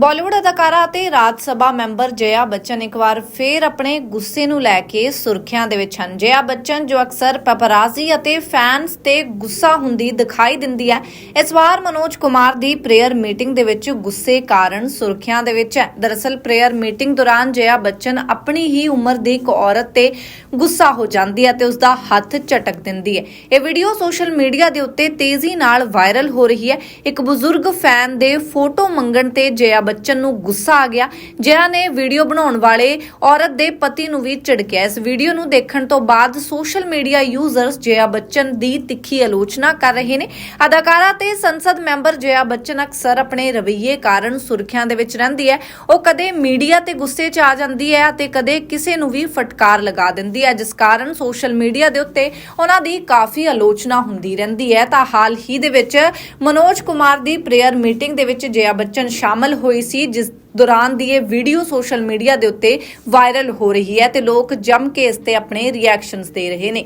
ਬਾਲੀਵੁੱਡ ਅਦਾਕਾਰਾ ਅਤੇ ਰਾਜ ਸਭਾ ਮੈਂਬਰ ਜਯਾ ਬੱਚਨ ਇੱਕ ਵਾਰ ਫੇਰ ਆਪਣੇ ਗੁੱਸੇ ਨੂੰ ਲੈ ਕੇ ਸੁਰਖੀਆਂ ਦੇ ਵਿੱਚ ਹਨ। ਜਯਾ ਬੱਚਨ, ਜੋ ਅਕਸਰ ਪਪਰਾਜ਼ੀ ਅਤੇ ਫੈਨਸ ਤੇ ਗੁੱਸਾ ਹੁੰਦੀ ਦਿਖਾਈ ਦਿੰਦੀ ਹੈ, ਇਸ ਵਾਰ ਮਨੋਜ ਕੁਮਾਰ ਦੀ ਪ੍ਰੇਅਰ ਮੀਟਿੰਗ ਦੇ ਵਿੱਚ ਗੁੱਸੇ ਕਾਰਨ ਸੁਰਖੀਆਂ ਦੇ ਵਿੱਚ ਹੈ। ਦਰਅਸਲ ਪ੍ਰੇਅਰ ਮੀਟਿੰਗ ਦੌਰਾਨ ਜਯਾ ਬੱਚਨ ਆਪਣੀ ਹੀ ਉਮਰ ਦੀ ਇੱਕ ਔਰਤ ਤੇ ਗੁੱਸਾ ਹੋ ਜਾਂਦੀ ਹੈ ਤੇ ਉਸ ਦਾ ਹੱਥ ਝਟਕ ਦਿੰਦੀ ਹੈ। ਇਹ ਵੀਡੀਓ ਸੋਸ਼ਲ ਮੀਡੀਆ ਦੇ ਉੱਤੇ ਤੇਜ਼ੀ ਨਾਲ ਵਾਇਰਲ ਹੋ ਰਹੀ ਹੈ। ਇੱਕ ਬਜ਼ੁਰਗ ਫੈਨ ਦੇ ਫੋਟੋ ਮੰਗਣ ਤੇ ਜਯਾ ਬੱਚਨ ਨੂੰ ਗੁੱਸਾ ਆ ਗਿਆ, ਜਿਨ੍ਹਾਂ ਨੇ ਵੀਡੀਓ ਬਣਾਉਣ ਵਾਲੇ ਔਰਤ ਦੇ ਪਤੀ ਨੂੰ ਵੀ ਝਿੜਕਿਆ। ਇਸ ਵੀਡੀਓ ਨੂੰ ਦੇਖਣ ਤੋਂ ਬਾਅਦ social media users Jaya Bachchan ਦੀ ਤਿੱਖੀ ਆਲੋਚਨਾ ਕਰ ਰਹੇ ਨੇ। ਅਦਾਕਾਰਾ ਤੇ ਸੰਸਦ ਮੈਂਬਰ ਜਯਾ ਬੱਚਨ ਅਕਸਰ ਆਪਣੇ ਰਵਈਏ ਕਾਰਨ ਸੁਰਖੀਆਂ ਦੇ ਵਿੱਚ ਰਹਿੰਦੀ ਹੈ। ਉਹ ਕਦੇ ਮੀਡੀਆ ਤੇ ਗੁੱਸੇ 'ਚ ਆ ਜਾਂਦੀ ਹੈ ਅਤੇ ਕਦੇ ਕਿਸੇ ਨੂੰ ਵੀ ਫਟਕਾਰ ਲਗਾ ਦਿੰਦੀ ਹੈ, ਜਿਸ ਕਾਰਨ ਸੋਸ਼ਲ ਮੀਡੀਆ ਦੇ ਉੱਤੇ ਉਹਨਾਂ ਦੀ ਕਾਫੀ ਆਲੋਚਨਾ ਹੁੰਦੀ ਰਹਿੰਦੀ ਹੈ। ਤਾਂ ਹਾਲ ਹੀ ਦੇ ਵਿੱਚ ਮਨੋਜ ਕੁਮਾਰ ਦੀ ਪ੍ਰੇਅਰ ਮੀਟਿੰਗ ਦੇ ਵਿੱਚ ਜਯਾ ਬੱਚਨ ਸ਼ਾਮਲ ਹੋਈ ਹੋਈ ਸੀ, ਜਿਸ ਦੌਰਾਨ ਦੀ ਇਹ ਵੀਡੀਓ ਸੋਸ਼ਲ ਮੀਡੀਆ ਦੇ ਉੱਤੇ ਵਾਇਰਲ ਹੋ ਰਹੀ ਹੈ ਤੇ ਲੋਕ ਜੰਮ ਕੇ ਇਸ ਤੇ ਆਪਣੇ ਰਿਐਕਸ਼ਨਸ ਦੇ ਰਹੇ ਨੇ।